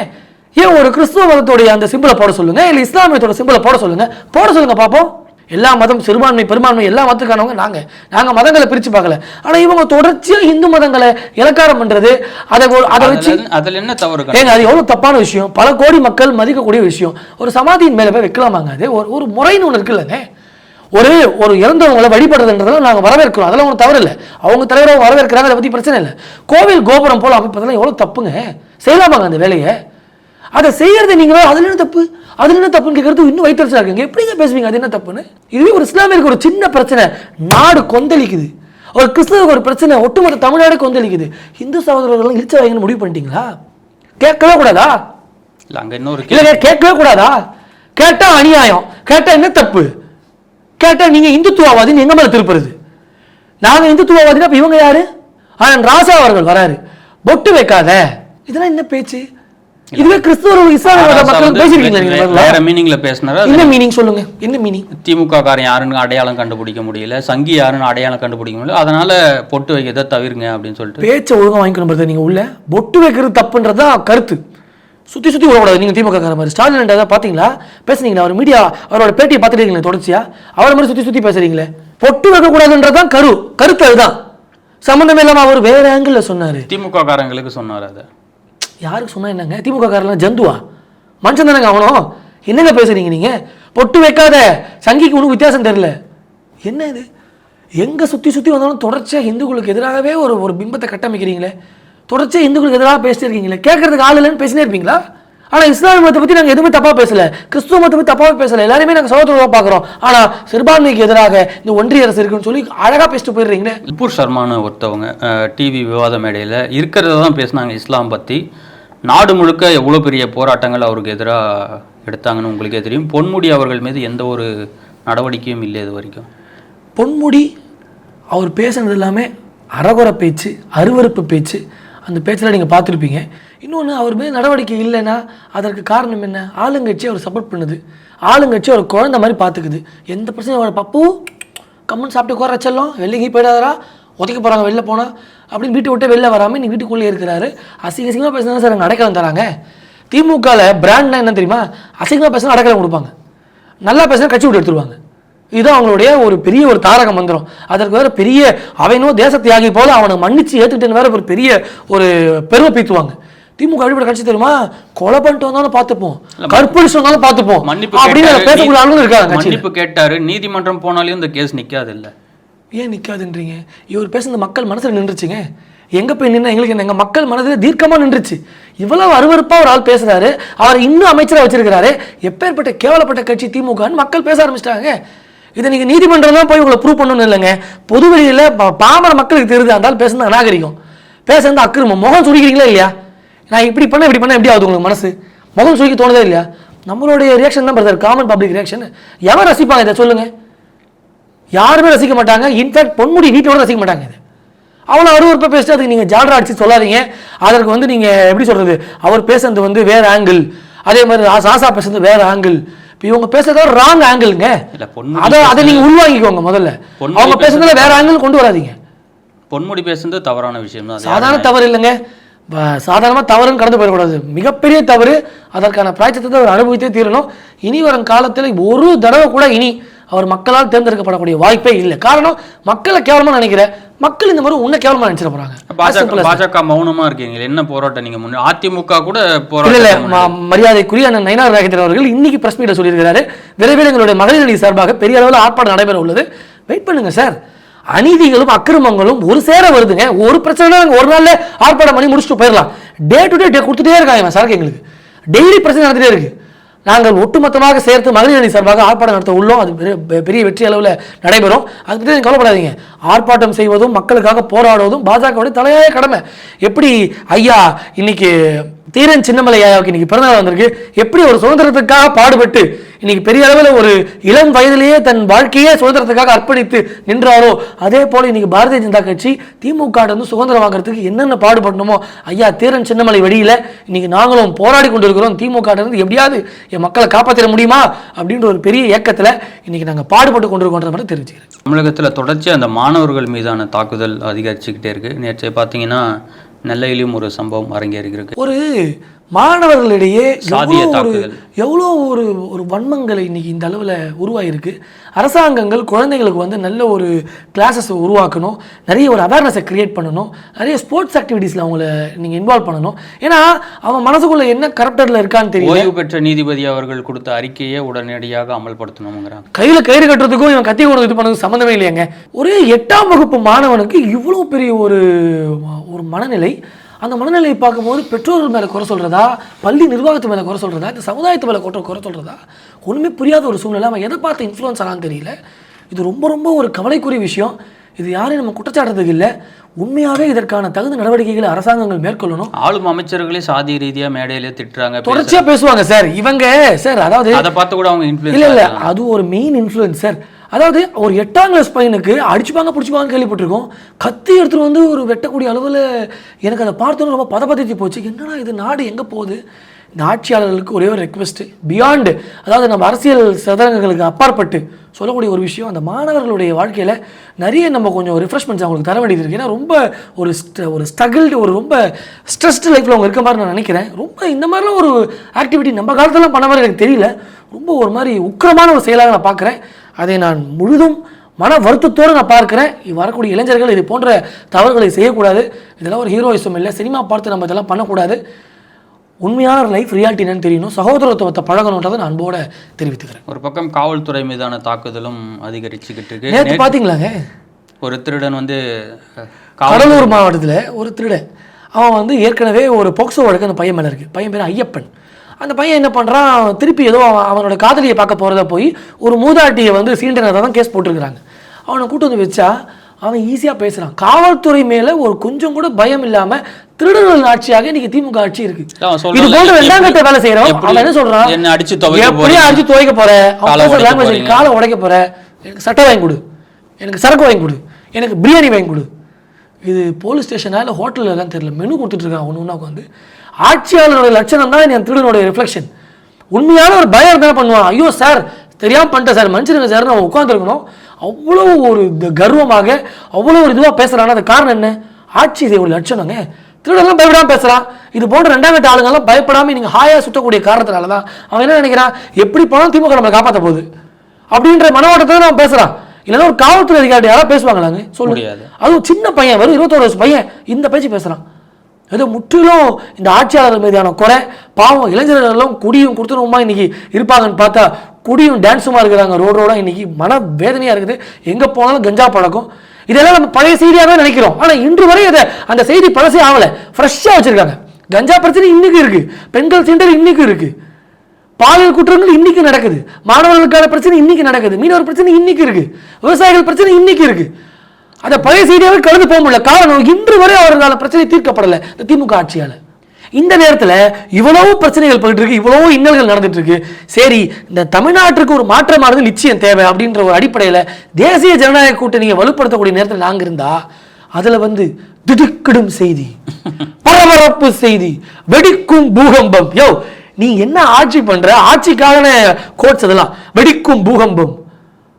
ஏன் ஒரு கிறிஸ்துவ மதத்தோடைய அந்த சிம்பிளை போட சொல்லுங்க? இல்ல இஸ்லாமியத்தோட சிம்பிளை போட சொல்லுங்க? போட சொல்லுங்க பாப்போம். எல்லா மதம் சிறுபான்மை பெரும்பான்மை எல்லா மதத்துக்கானவங்க நாங்க. நாங்க மதங்களை பிரிச்சு பார்க்கல. ஆனா இவங்க தொடர்ச்சியா இந்து மதங்களை இலக்காரம் பண்றது அதை அதை வச்சு அதில் என்ன தவறு ஏங்க அது எவ்வளவு தப்பான விஷயம்? பல கோடி மக்கள் மதிக்கக்கூடிய விஷயம். ஒரு சமாதியின் மேல போய் வைக்கலாமாங்க அது? ஒரு ஒரு முறைன்னு ஒன்று இருக்குல்லங்க. ஒரு ஒரு இறந்தவங்களை வழிபடுறதுன்றதெல்லாம் நாங்கள் வரவேற்கிறோம். அதெல்லாம் ஒன்றும் தவறு இல்லை. அவங்க தலைவரை வரவேற்கிறாங்க அதை பற்றி பிரச்சனை இல்லை. கோவில் கோபுரம் போல அமைப்பதெல்லாம் எவ்வளோ தப்புங்க. செய்யலாமாங்க அந்த வேலையை? அதை செய்யறது நீங்க அதுல என்ன தப்பு? அதுல என்ன தப்புன்னு கேட்கறது இன்னும் வைத்தறிச்சா இருக்குங்க. எப்படிங்க பேசுவீங்க? அது என்ன தப்புன்னு? இதுவே ஒரு இஸ்லாமியருக்கு ஒரு சின்ன பிரச்சனை. நாடு கொந்தளிக்குது. ஒரு கிறிஸ்தவருக்கு ஒரு பிரச்சனை. ஒட்டுமொத்த தமிழ்நாடு கொந்தளிக்குது. இந்து சகோதரர்கள் இழிச்ச வைங்கன்னு முடிவு பண்ணிட்டீங்களா? கேட்கவே கூடாதா? இல்லை அங்கே இன்னொரு இல்லைங்க கேட்கவே கூடாதா? கேட்டா அநியாயம். கேட்டா என்ன தப்பு? கேட்டா நீங்க இந்துத்துவவாதின்னு எங்க மேல திருப்புறது? நாங்க இந்துத்துவவாதினா அப்ப இவங்க யாரு? ஆனந்த் ராசா அவர்கள் வராரு. பொட்டு வைக்காத. இதெல்லாம் என்ன பேச்சு? இதுவே கிறிஸ்துவர்கள் இஸ்லாமிய மக்கள் வந்து பேசிருக்கீங்க நீங்க வே- முதல்ல. வேற மீனிங்ல பேசினாரு? என்ன மீனிங் சொல்லுங்க. என்ன மீனிங் திமுக காரன் யாருன்னு அடையாளம் கண்டுபிடிக்க முடியல. சங்கி யாருன்னு அடையாளம் கண்டுபிடிக்க முடியல. அதனால பொட்டு வைக்கிறத தவிருங்க அப்படின்னு சொல்லிட்டு. பேச்சை ஒழுங்கா வாங்கிக்கணும் நீங்க உள்ள. பொட்டு வைக்கிறது தப்புன்றது கருத்து. சுத்தி சுத்தி விடக்கூடாது நீங்க திமுக கார மாதிரி. ஸ்டாலின் ஏதாவது பாத்தீங்களா பேசுனீங்களா? அவர் மீடியா அவரோட பேட்டியை பார்த்துட்டீங்களே தொடர்ச்சியா? அவரை மாதிரி சுத்தி சுத்தி பேசுறீங்களே. பொட்டு வைக்க கூடாதுன்றது தான் கரு கருத்து அதுதான். சம்மந்தமே இல்லாம அவர் வேற ஆங்கிள் சொன்னாரு. திமுக காரங்களுக்கு சொன்னார் அதை. யாருக்கு சொன்னால் என்னங்க? திமுக காரெல்லாம் ஜந்துவா? மனுஷன் தானங்க அவனும் என்னங்க பேசுறீங்க நீங்கள் பொட்டு வைக்காத. சங்கிக்கு ஒன்றும் வித்தியாசம் தெரியல. என்ன இது? எங்கே சுற்றி சுற்றி வந்தாலும் தொடர்ச்சியா இந்துக்களுக்கு எதிராகவே ஒரு ஒரு பிம்பத்தை கட்டமைக்கிறீங்களே? தொடர்ச்சியாக இந்துக்களுக்கு எதிராக பேசிட்டு இருக்கீங்களே கேட்கறதுக்கு ஆள் இல்லைன்னு பேசினே இருப்பீங்களா? ஆனால் இஸ்லாமிய மதத்தை பற்றி நாங்கள் எதுவுமே தப்பாக பேசல. கிறிஸ்துவ மதத்தை பற்றி தப்பாக பேசலை. எல்லாருமே நாங்கள் சகோதரமாக பார்க்குறோம். ஆனால் சிறுபான்மைக்கு எதிராக இந்த ஒன்றிய அரசு இருக்குன்னு சொல்லி அழகாக பேசிட்டு போயிடுறீங்களே? கபூர் சர்மான ஒருத்தவங்க டிவி விவாத மேடையில் இருக்கிறத தான் பேசினாங்க இஸ்லாம் பற்றி நாடு முழுக்க எவ்வளோ பெரிய போராட்டங்கள் அவருக்கு எதிராக எடுத்தாங்கன்னு உங்களுக்கே தெரியும். பொன்முடி அவர்கள் மீது எந்த ஒரு நடவடிக்கையும் இல்லை இது வரைக்கும். பொன்முடி அவர் பேசுனது எல்லாமே அறகுற பேச்சு அருவருப்பு பேச்சு. அந்த பேச்சில் நீங்கள் பார்த்துருப்பீங்க. இன்னொன்று அவர் மீது நடவடிக்கை இல்லைன்னா அதற்கு காரணம் என்ன? ஆளுங்கட்சி அவர் சப்போர்ட் பண்ணுது. ஆளுங்கட்சி அவர் குழந்த மாதிரி பார்த்துக்குது. எந்த பிரச்சனையும் அவரை பப்பு கம்முன்னு சாப்பிட்டு குறைச்செல்லாம் செல்லம் வெளியே போயிடாதரா உதைக்க போகிறாங்க வெளில போனால் அப்படின்னு வீட்டை விட்டு வெளில வராமல் நீ வீட்டுக்குள்ளே இருக்கிறாரு. அசிங்க அசிங்கமாக பேசினா சார் அங்கே அடைக்கலம் தராங்க. திமுகவில் பிராண்ட்னா என்ன தெரியுமா? அசிங்கமாக பேசினா அடைக்கலம் கொடுப்பாங்க. நல்லா பேசினா கட்சி விட்டு எடுத்துருவாங்க. இதுதான் அவங்களுடைய ஒரு பெரிய ஒரு தாரக மந்திரம். அதற்கு வேற பெரிய அவனோ தேச தியாகி போல அவனை மன்னிச்சு ஏத்துக்கிட்டேன்னு வேற ஒரு பெரிய ஒரு பெருமை பீத்துவாங்க. திமுக அடிப்படை கட்சி தெரியுமா? கொலை பண்ணிட்டு வந்தாலும் பார்த்துப்போம். கற்பழிச்சு வந்தாலும் பார்த்துப்போம். மன்னிப்பு அப்படின்னு. பேசக்கூடிய ஆளுங்களும் இருக்காங்க. மன்னிப்பு கேட்டாரு. நீதிமன்றம் போனாலையும் இந்த கேஸ் நிக்காது இல்ல. ஏன் நிற்காதுன்றீங்க இவர் பேசுனது மக்கள் மனசில் நின்றுச்சுங்க. எங்கே போய் நின்னா எங்களுக்கு என்ன? எங்கள் மக்கள் மனதில் தீர்க்கமாக நின்றுச்சு. இவ்வளவு அருவறுப்பாக ஒரு ஆள் பேசுகிறாரு அவர் இன்னும் அமைச்சராக வச்சிருக்கிறாரு. எப்பேற்பட்ட கேவலப்பட்ட கட்சி திமுகன்னு மக்கள் பேச ஆரம்பிச்சிட்டாங்க. இதை நீங்கள் நீதிமன்றம் தான் போய் உங்களை ப்ரூவ் பண்ணணும் இல்லைங்க. பொது வெளியில பாமர மக்களுக்கு தெரியுது? அந்த ஆள் பேசுனது அநாகரிகம். பேசுறது அக்கிரமம். முகம் சுருக்கிறீங்களா இல்லையா? நான் இப்படி பண்ண இப்படி பண்ண எப்படி ஆகுது உங்களுக்கு மனசு? முகம் சுருக்கி தோணுதே இல்லையா? நம்மளுடைய ரியாக்ஷன் தான் பிரதர் காமன் பப்ளிக் ரியாக்ஷன் எவன் ரசிப்பாங்க இதை? சொல்லுங்கள் யாருமே ரசிக்க மாட்டாங்க. இன்ஃபேக்ட் பொன்முடி வீட்டோட ரசிக்க மாட்டாங்க இது. அவ்வளோ அருவருப்பாக பேசிட்டு அதுக்கு நீங்கள் ஜால்ரா அடிச்சு சொல்லாதீங்க. அதற்கு வந்து நீங்கள் எப்படி சொல்கிறது அவர் பேசுறது வந்து வேற ஆங்கிள் அதே மாதிரி சாசா பேசுறது வேற ஆங்கிள் இப்போ இவங்க பேசுறது ராங் ஆங்கிள்ங்க அதை அதை நீங்கள் உள்வாங்கிக்கோங்க முதல்ல. அவங்க பேசுறதுல வேற ஆங்கிள் கொண்டு வராதீங்க. பொன்முடி பேசுனது தவறான விஷயம் தான். சாதாரண தவறு இல்லைங்க. ப- சாதாரணமா தவறுன்னு கடந்து போயிடக்கூடாது. மிகப்பெரிய தவறு. அதற்கான பிராய்ச்சத்தை அவர் அனுபவித்தே தீரணும். இனி வரும் காலத்தில் ஒரு தடவை கூட இனி அவர் மக்களால் தேர்ந்தெடுக்கப்படக்கூடிய வாய்ப்பே இல்லை. காரணம் மக்களை கேவலமா நினைக்கிற மக்கள் இந்த மாதிரி உன்னை கேவலமா நினைச்சிட போறாங்க. பாஜக. பாஜக மௌனமா இருக்கீங்க என்ன போராட்டம் நீங்க முன்ன அதிமுக கூட இல்ல இல்ல போராட்டம் ம- மரியாதைக்குரிய அண்ணன் நயினார் நாகேந்திரன் அவர்கள் இன்னைக்கு பிரஸ் மீட்டை சொல்லியிருக்கிறாரு. விரைவில் எங்களுடைய மகளிர் அணி சார்பாக பெரிய அளவில் ஆர்ப்பாட்டம் நடைபெற உள்ளது. வெயிட் பண்ணுங்க சார் அநீதிகளும் அக்கிரமங்களும் ஒரு சேர வருதுங்க. ஒரு பிரச்சனை ஒரு நாள்ல ஆர்ப்பாட்டம் பண்ணி முடிச்சுட்டு போயிடலாம். டே டு டே டே கொடுத்துட்டே இருக்காங்க சரக்கு எங்களுக்கு. டெய்லி பிரச்சனை நடந்துட்டே இருக்கு. நாங்கள் ஒட்டுமொத்தமாக சேர்த்து மகளிர் அணி சார்பாக ஆர்ப்பாட்டம் நடத்த உள்ளோம். அது பெரிய- பெ- பெரிய வெற்றி அளவில் நடைபெறும். அது பற்றி கவலைப்படாதீங்க. ஆர்ப்பாட்டம் செய்வதும் மக்களுக்காக போராடுவதும் பாஜகவுடைய தலையாய கடமை. எப்படி ஐயா இன்னைக்கு தீரன் சின்னமலை ஐயாவுக்கு இன்னைக்கு பிறந்தநாள் வந்திருக்கு. எப்படி ஒரு சுதந்திரத்துக்காக பாடுபட்டு இன்னைக்கு பெரிய அளவில் ஒரு இளம் வயதிலேயே தன் வாழ்க்கையே சுதந்திரத்துக்காக அர்ப்பணித்து நின்றாரோ அதே போல இன்னைக்கு பாரதிய ஜனதா கட்சி திமுக வந்து சுதந்திரம் வாங்குறதுக்கு என்னென்ன பாடுபடணுமோ ஐயா தீரன் சின்னமலை வெளியில் இன்னைக்கு நாங்களும் போராடி கொண்டிருக்கிறோம். திமுக இருந்து எப்படியாவது என் மக்களை காப்பாற்றிட முடியுமா? அப்படின்ற ஒரு பெரிய இயக்கத்தில் இன்னைக்கு நாங்கள் பாடுபட்டு கொண்டிருக்கோன்றத மட்டும் தெரிஞ்சுக்கிறேன் தமிழகத்தில் தொடர்ச்சி அந்த மாணவர்கள் மீதான தாக்குதல் அதிகரிச்சுக்கிட்டே இருக்கு. நேற்று பார்த்தீங்கன்னா நெல்லையிலும் ஒரு சம்பவம் அரங்கேறுகிறது ஒரு மாணவர்களிடையே எவ்வளோ ஒரு. எவ்வளோ ஒரு ஒரு வன்மங்கள் இன்னைக்கு இந்த அளவில் உருவாகிருக்கு அரசாங்கங்கள் குழந்தைகளுக்கு வந்து நல்ல ஒரு கிளாஸஸ் உருவாக்கணும். நிறைய ஒரு அவேர்னஸை கிரியேட் பண்ணணும். நிறைய ஸ்போர்ட்ஸ் ஆக்டிவிட்டீஸில் அவங்கள நீங்கள் இன்வால்வ் பண்ணணும். ஏன்னா அவன் மனசுக்குள்ள என்ன கரப்டரில் இருக்கான்னு தெரியல. ஓய்வு பெற்ற நீதிபதி அவர்கள் கொடுத்த அறிக்கையை உடனடியாக அமல்படுத்தணுங்கிறாங்க கையில் கயிறு கட்டுறதுக்கும் இவன் கத்தி கொண்டு இது பண்ணதுக்கு சம்மந்தமே இல்லையாங்க. ஒரு எட்டாம் வகுப்பு மாணவனுக்கு இவ்வளோ பெரிய ஒரு ஒரு மனநிலை. அந்த மனநிலையை பார்க்கும்போது பெற்றோர்கள் மேலே குறை சொல்கிறதா பள்ளி நிர்வாகத்து மேலே குறை சொல்கிறதா இந்த சமுதாயத்து மேலே குற்ற குறை சொல்கிறதா ஒன்றுமே புரியாத ஒரு சூழ்நிலை. அவன் எதை பார்த்து இன்ஃப்ளூயன்ஸ் ஆனான்னு தெரியல. இது ரொம்ப ரொம்ப ஒரு கவலைக்குரிய விஷயம். இது யாரையும் நம்ம குற்றச்சாட்டுறதுக்கு இல்லை. உண்மையாகவே இதற்கான தகுந்த நடவடிக்கைகளை அரசாங்கங்கள் மேற்கொள்ளணும். ஆளும் அமைச்சர்களே சாதி ரீதியா மேடையிலே திட்டுறாங்க தொடர்ச்சியாக பேசுவாங்க சார். இவங்க சார் அதாவது அதை பார்த்து கூட அவங்க இல்ல இன்ஃபுளுன்ஸ் இல்ல அது ஒரு மெயின் இன்ஃப்ளூயன்சர் அதாவது ஒரு எட்டாம் கிளாஸ் பையனுக்கு அடிச்சுப்பாங்க பிடிச்சிப்பாங்க கேள்விப்பட்டிருக்கோம். கத்தி எடுத்துட்டு வந்து ஒரு வெட்டக்கூடிய அளவில் எனக்கு அதை பார்த்தோன்னு ரொம்ப பதப்பதிச்சு போச்சு. என்னடா இது நாடு எங்கே போகுது? இந்த ஆட்சியாளர்களுக்கு ஒரே ஒரு ரெக்வெஸ்ட்டு பியாண்டு அதாவது நம்ம அரசியல் சதரங்களுக்கு அப்பாற்பட்டு சொல்லக்கூடிய ஒரு விஷயம் அந்த மாணவர்களுடைய வாழ்க்கையில் நிறைய நம்ம கொஞ்சம் ரிஃப்ரெஷ்மெண்ட்ஸ் அவங்களுக்கு தர வேண்டியது இருக்குது ஏன்னா ரொம்ப ஒரு st- ஒரு ஸ்ட்ரகிள்டு ஒரு ரொம்ப ஸ்ட்ரெஸ்டு லைஃப்பில் அவங்க இருக்க மாதிரி நான் நினைக்கிறேன். ரொம்ப இந்த மாதிரிலாம் ஒரு ஆக்டிவிட்டி நம்ம காலத்துலாம் பண்ண மாதிரி எனக்கு தெரியல. ரொம்ப ஒரு மாதிரி உக்கிரமான ஒரு செயலாக நான் பார்க்குறேன். அதை நான் முழுதும் மன வருத்தத்தோடு நான் பார்க்குறேன். வரக்கூடிய இளைஞர்கள் இது போன்ற தவறுகளை செய்யக்கூடாது. இதெல்லாம் ஒரு ஹீரோயிசம் இல்லை. சினிமா பார்த்து நம்ம இதெல்லாம் பண்ணக்கூடாது. உண்மையான லைஃப் ரியாலிட்டி என்னன்னு தெரியணும். சகோதரத்துவத்தை பழகணுன்றதை நான் அன்போட தெரிவித்துக்கிறேன். ஒரு பக்கம் காவல்துறை மீதான தாக்குதலும் அதிகரிச்சுக்கிட்டு இருக்கு. நேற்று பார்த்தீங்களாங்க ஒரு திருடன் வந்து கடலூர் மாவட்டத்தில் ஒரு திருடன். அவன் வந்து ஏற்கனவே ஒரு போக்சோ வழக்கு அந்த பையன் மேலே இருக்குது பையன் பேர் ஐயப்பன். அந்த பையன் என்ன பண்ணுறான் திருப்பி ஏதோ அவன் அவனோட காதலியை பார்க்க போகிறத போய் ஒரு மூதாட்டியை வந்து சீண்டனதை தான் கேஸ் போட்டிருக்கிறாங்க. அவனை கூட்டு வந்து வச்சா அவன் ஈஸியாக பேசுகிறான் காவல்துறை மேலே ஒரு கொஞ்சம் கூட பயம் இல்லாமல் திருடர்கள் ஆட்சியாக இன்னைக்கு திமுக ஆட்சி இருக்கு. இது போன்ற எப்படி- ரெண்டாம் கட்ட வேலை செய்யறோம் அவன் என்ன சொல்றான்? என்னை அடிச்சு துவைக்க எப்படி போறீங்க? அடிச்சு துவைக்க போற? அவன் காலை உடைக்க போற. எனக்கு சட்டை வாங்கி கொடு. எனக்கு சரக்கு வாங்கி கொடு. எனக்கு பிரியாணி வாங்கி கொடு. இது போலீஸ் ஸ்டேஷனா இல்லை ஹோட்டலில் தான் தெரியல. மெனு கொடுத்துட்டு இருக்கான் ஒன்று ஒன்றா உட்காந்து ஆட்சியாளரோட லட்சணம் தான் என் திருடனுடைய ரிஃப்ளெக்ஷன் உண்மையான ஒரு பயம் என்ன பண்ணுவான். ஐயோ சார் தெரியாம பண்ணிட்டேன் சார் மன்னிச்சிருங்க சார் அவன் உட்காந்துருக்கணும் அவ்வளோ ஒரு கர்வமாக அவ்வளோ ஒரு இதுவாக பேசுறான்னா அது காரணம் என்ன? ஆட்சி இது ஒரு லட்சணங்க. திருடெல்லாம் பயப்படாம பேசுறான் இது போன்ற ரெண்டாம் கட்ட ஆளுங்கெல்லாம் பயப்படாம நீங்க ஹாயா சுத்தக்கூடிய காரணத்தினால தான் அவன் என்ன நினைக்கிறான்? எப்படி போனாலும் திமுக நம்மளை காப்பாற்ற போகுது. அப்படின்ற மனோட்டத்தை தான் அவன் பேசுறான். இல்லைன்னா ஒரு காவல்துறை அதிகாரி யாராவது பேசுவாங்களாங்க? சொல்லுங்க முடியாது. அதுவும் சின்ன பையன் வெறும் இருபத்தோரு வயசு பையன் இந்த பேச்சு பேசுறான். ஏதோ முற்றிலும் இந்த ஆட்சியாளர் மீதான குறை. பாவம் இளைஞர்கள் எல்லாம் குடியும் கொடுத்துருமா இன்னைக்கு இருப்பாங்கன்னு பார்த்தா குடியும் டான்ஸுமா இருக்கிறாங்க ரோடு ரோடாக இன்றைக்கி மன வேதனையாக இருக்குது. எங்கே போனாலும் கஞ்சா பழக்கம். இதெல்லாம் நம்ம பழைய செய்தியாவே நினைக்கிறோம். ஆனால் இன்று வரை அதை அந்த செய்தி பழசே ஆகலை. ஃப்ரெஷ்ஷாக வச்சுருக்காங்க. கஞ்சா பிரச்சனை இன்றைக்கும் இருக்குது பெண்கள் சீண்டல் இன்றைக்கும் இருக்குது பாலியல் குற்றங்கள் இன்னைக்கு நடக்குது. மாணவர்களுக்கான பிரச்சனை இன்னைக்கு நடக்குது. மீனவர் பிரச்சனை இன்னைக்கு இருக்குது விவசாயிகள் பிரச்சனை இன்றைக்கும் இருக்குது அதை பழைய செய்தியாகவே கடந்து போக முடியல. காரணம் இன்று வரை அவர்களால் பிரச்சனை தீர்க்கப்படலை. இந்த திமுக ஆட்சியால். இந்த நேரத்தில் இவ்வளவு பிரச்சனைகள் போயிட்டு இருக்கு இவ்வளவு இன்னல்கள் நடந்துட்டு இருக்கு சரி இந்த தமிழ்நாட்டுக்கு ஒரு மாற்றமானது நிச்சயம் தேவை அப்படின்ற ஒரு அடிப்படையில் தேசிய ஜனநாயக கூட்டணியை வலுப்படுத்தக்கூடிய நேரத்தில் நாங்கள் இருந்தா அதுல வந்து திடுக்கிடும் செய்தி பரபரப்பு செய்தி வெடிக்கும் பூகம்பம். யோ நீ என்ன ஆட்சி பண்ற? ஆட்சிக்கான கோட்ஸ் அதெல்லாம். வெடிக்கும் பூகம்பம்.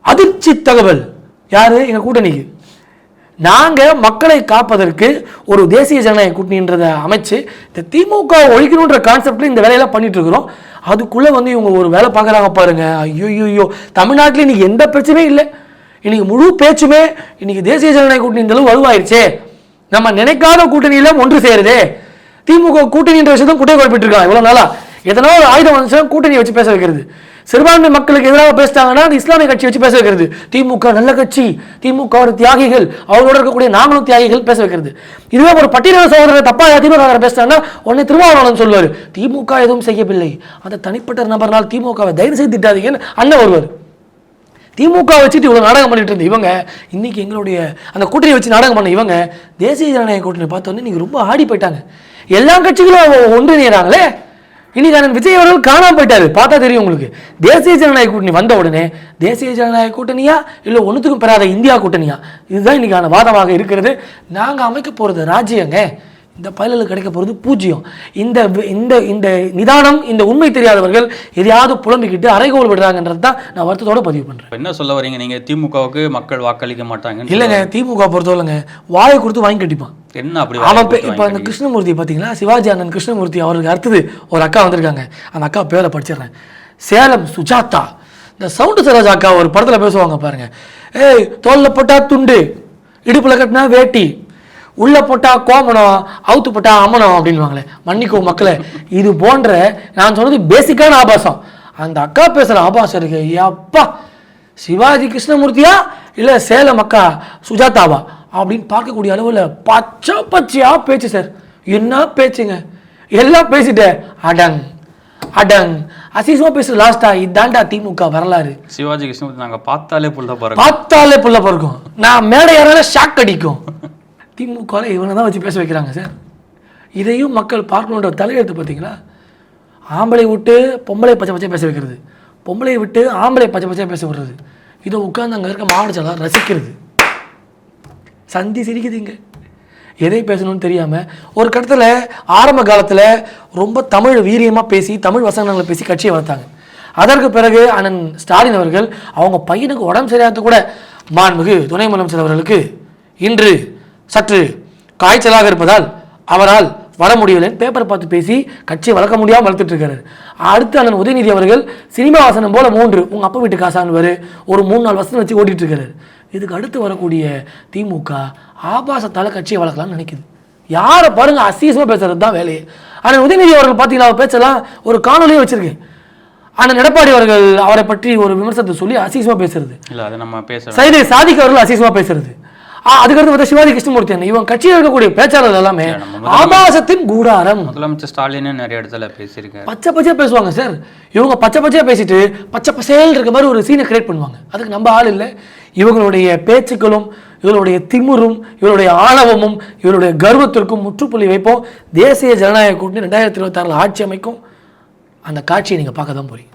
அதிர்ச்சி தகவல். யாரு? எங்க கூட்டணிக்கு. நாங்கள் மக்களை காப்பதற்கு ஒரு தேசிய ஜனநாயக கூட்டணின்றதை அமைச்சு இந்த திமுக ஒழிக்கணுன்ற கான்செப்டில் இந்த வேலையெல்லாம் பண்ணிட்டு இருக்கிறோம் அதுக்குள்ளே வந்து இவங்க ஒரு வேலை பார்க்குறாங்க பாருங்க. ஐயோ ஐயோ தமிழ்நாட்டில் இன்னைக்கு எந்த பிரச்சனையும் இல்லை. இன்னைக்கு முழு பேச்சுமே இன்னைக்கு தேசிய ஜனநாயக கூட்டணி இந்த அளவு வலுவாயிருச்சே. நம்ம நினைக்காத கூட்டணியில ஒன்று சேருதே. திமுக கூட்டணின்ற விஷயத்தும் குட்டையை குழப்பிட்டு இருக்காங்க. இவ்வளோ நாளா. எதனா ஒரு ஆயுதம் வந்துச்சுன்னா கூட்டணியை வச்சு பேச வைக்கிறது. சிறுபான்மை மக்களுக்கு எதிராக பேசிட்டாங்கன்னா இஸ்லாமிய கட்சி வச்சு பேச வைக்கிறது. திமுக நல்ல கட்சி. திமுக ஒரு தியாகிகள். அவங்களோட இருக்கக்கூடிய நாங்களும் தியாகிகள் பேச வைக்கிறது. இதுவே ஒரு பட்டியல சகோதரர் தப்பா திமுக பேசிட்டாங்கன்னா உடனே திருமாவளவன் சொல்வார் திமுக எதுவும் செய்யவில்லை. அந்த தனிப்பட்ட நபர்னால் திமுகவை தயவு செய்து திட்டாதீங்கன்னு அண்ணன் வருவார். திமுக வச்சுட்டு இவ்வளோ நாடகம் பண்ணிட்டு இருந்த இவங்க இன்னைக்கு எங்களுடைய அந்த கூட்டணி வச்சு நாடகம் பண்ண இவங்க தேசிய ஜனநாயக கூட்டணி பார்த்தோன்னே இன்னைக்கு ரொம்ப ஆடி போயிட்டாங்க. எல்லா கட்சிகளும் ஒன்றிணைகிறாங்களே இன்னைக்கு அந்த விஜய் அவர்கள் காணாமல் போயிட்டாரு. பார்த்தா தெரியும் உங்களுக்கு. தேசிய ஜனநாயக கூட்டணி வந்த உடனே தேசிய ஜனநாயக கூட்டணியா இல்லை ஒன்றுத்துக்கும் பெறாத இந்தியா கூட்டணியா? இதுதான் இன்னைக்கான வாதமாக இருக்கிறது. நாங்கள் அமைக்க போகிறது ராஜ்யங்க இந்த பயலுக்கு கிடைக்க போகிறது பூஜ்ஜியம். இந்த இந்த இந்த நிதானம் இந்த உண்மை தெரியாதவர்கள் எதையாவது புலம்பிக்கிட்டு அரைகோல் விடுறாங்கன்றது தான் நான் வருத்தத்தோட பதிவு பண்ணுறேன் என்ன சொல்ல வரீங்க? நீங்க திமுகவுக்கு மக்கள் வாக்களிக்க மாட்டாங்கன்னு இல்லைங்க திமுக பொறுத்தவரைங்க வாயை கொடுத்து வாங்கி கட்டிப்பான். என்ன அப்படி அவன் இப்போ அந்த? கிருஷ்ணமூர்த்தி பார்த்தீங்களா சிவாஜி அண்ணன் கிருஷ்ணமூர்த்தி அவருக்கு அடுத்தது ஒரு அக்கா வந்திருக்காங்க. அந்த அக்கா பேரை படிச்சிடுறேன். சேலம் சுஜாதா. இந்த சவுண்டு சரோஜா அக்கா ஒரு படத்தில் பேசுவாங்க பாருங்க. ஏய் தோல்ல போட்டா துண்டு இடுப்புல கட்டினா வேட்டி. உள்ள போட்டா கோமணம் அவுத்து போட்டா அமனம் அப்படின்வாங்களே மன்னிக்கோ மக்களே இது போன்ற நான் சொன்னது பேசிக்கான ஆபாசம். அந்த அக்கா பேசுற ஆபாசம் இருக்கு. அப்பா சிவாஜி கிருஷ்ணமூர்த்தியா இல்ல சேலம் அக்கா சுஜாதாவா அப்படின்னு பார்க்கக்கூடிய அளவுல பச்சை பச்சையா பேச்சு சார் என்ன பேச்சுங்க? எல்லாம் பேசிட்டேன் அடங் அடங். அசிசமா பேசு லாஸ்டா இதாண்டா திமுக வரலாறு. சிவாஜி கிருஷ்ணமூர்த்தி நாங்க பார்த்தாலே புள்ள பாருங்க பார்த்தாலே புள்ள பிறக்கும். நான் மேடை ஏறால ஷாக் அடிக்கும். திமுகவில் இவனை தான் வச்சு பேச வைக்கிறாங்க சார். இதையும் மக்கள் பார்க்கணுன்ற தலையெழுத்து பார்த்தீங்களா? ஆம்பளை விட்டு பொம்பளை பச்சை பச்சையாக பேச வைக்கிறது. பொம்பளை விட்டு ஆம்பளை பச்சை பச்சையாக பேச விடுறது. இதை உட்காந்து அங்கே இருக்க மாவட்ட செயலாளர் ரசிக்கிறது. சந்தி சிரிக்குது இங்கே. எதை பேசணும்னு தெரியாமல் ஒரு கட்டத்தில் ஆரம்ப காலத்தில் ரொம்ப தமிழ் வீரியமாக பேசி தமிழ் வசனங்களை பேசி கட்சியை வளர்த்தாங்க. அதற்கு பிறகு அண்ணன் ஸ்டாலின் அவர்கள் அவங்க பையனுக்கு உடம்பு சரியாத கூட மாண்புமிகு துணை முதலமைச்சர் அவர்களுக்கு இன்று சற்று காய்ச்சலாக இருப்பதால் அவரால் வர முடியலைன்னு பேப்பரை பார்த்து பேசி கட்சியை வளர்க்க முடியாமல் வளர்த்துட்டு இருக்காரு. அடுத்து அண்ணன் உதயநிதி அவர்கள் சினிமா வசனம் போல மூன்று உங்கள் அப்பா வீட்டு காசான்னு ஒரு மூணு நாலு வசனம் வச்சு ஓட்டிட்டு இருக்காரு. இதுக்கு அடுத்து வரக்கூடிய திமுக ஆபாசத்தால கட்சியை வளர்க்கலாம்னு நினைக்குது. யாரை பாருங்க அசீசமாக பேசுறது தான் வேலையே. ஆனால் உதயநிதி அவர்கள் பார்த்தீங்களா அவர் பேச்செல்லாம் ஒரு காணொலியே வச்சிருக்கேன். ஆனால் எடப்பாடி அவர்கள் அவரை பற்றி ஒரு விமர்சனத்தை சொல்லி அசீசமாக பேசுறது. இல்ல அதை நம்ம பேச சைதை சாதிக் அவர்கள் அசீசமாக பேசுறது. அதுக்கடுத்து பார்த்தா சிவாஜி கிருஷ்ணமூர்த்தி இவன் கட்சியில் இருக்கக்கூடிய பேச்சாளர்கள் எல்லாமே ஆபாசத்தின் கூடாரம். முதலமைச்சர் ஸ்டாலினே நிறைய இடத்துல பேசியிருக்காரு. பச்சை பச்சையா பேசுவாங்க சார். இவங்க பச்சை பச்சையா பேசிட்டு பச்சை பசேல் இருக்க மாதிரி ஒரு சீனை கிரியேட் பண்ணுவாங்க. அதுக்கு நம்ம ஆள் இல்லை. இவங்களுடைய பேச்சுக்களும் இவருடைய திமிரும் இவருடைய ஆணவமும் இவருடைய கர்வத்திற்கும் முற்றுப்புள்ளி வைப்போம். தேசிய ஜனநாயக கூட்டணி ரெண்டாயிரத்தி இருபத்தாறில் ஆட்சி அமைக்கும். அந்த காட்சியை நீங்கள் பார்க்க தான் போறீங்க.